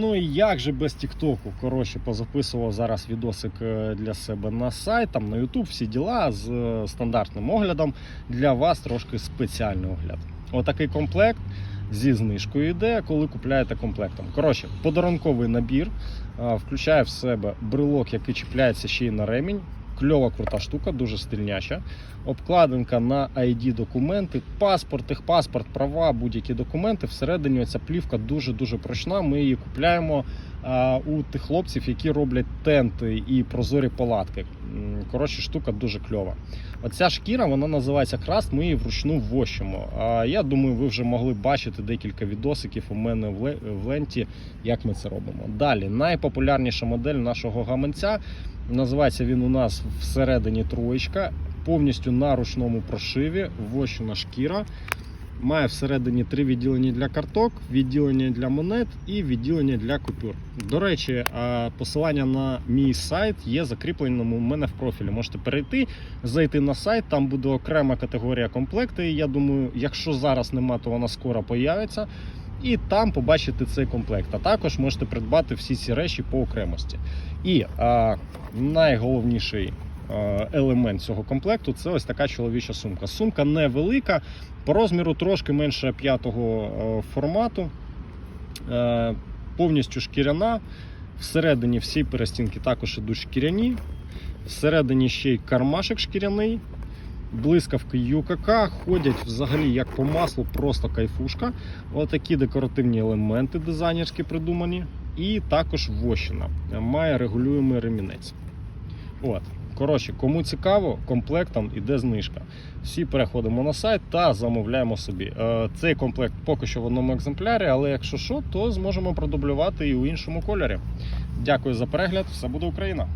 Ну і як же без Тіктоку? Коротше, позаписував зараз відосик е, для себе на сайт, там на YouTube, всі діла з е, стандартним оглядом. Для вас трошки спеціальний огляд. Отакий комплект зі знижкою йде, коли купляєте комплектом. Коротше, подарунковий набір включає в себе брелок, який чіпляється ще й на ремінь. Кльова крута штука, дуже стильняча. Обкладинка на ID документи, паспорт, техпаспорт, права, будь-які документи. Всередині ця плівка дуже-дуже прочна. Ми її купляємо а, у тих хлопців, які роблять тенти і прозорі палатки. Коротше, штука дуже кльова. Оця шкіра вона називається краст. Ми її вручну вощимо. А я думаю, ви вже могли бачити декілька відосиків у мене в ле- в ленті, як ми це робимо. Далі найпопулярніша модель нашого гаманця. Називається він у нас всередині троєчка, повністю на ручному прошиві, вощена шкіра. Має всередині три відділення для карток, відділення для монет і відділення для купюр. До речі, посилання на мій сайт є закріпленим у мене в профілі. Можете перейти, зайти на сайт, там буде окрема категорія комплекти. Я думаю, якщо зараз нема, то вона скоро появиться. І там побачите цей комплект. А також можете придбати всі ці речі по окремості. І а, найголовніший елемент цього комплекту це ось така чоловіча сумка. Сумка невелика, по розміру трошки менше п'ятого формату, повністю шкіряна. Всередині всі перестінки також ідуть шкіряні. Всередині ще й кармашик шкіряний. Блискавки ЮКК ходять взагалі як по маслу, просто кайфушка. Отакі декоративні елементи дизайнерські придумані. І також вощина. Має регулюємий ремінець. От. Коротше, кому цікаво, комплектом іде знижка. Всі переходимо на сайт та замовляємо собі. Е, Цей комплект поки що в одному екземплярі, але якщо що, то зможемо продублювати і у іншому кольорі. Дякую за перегляд. Все буде Україна!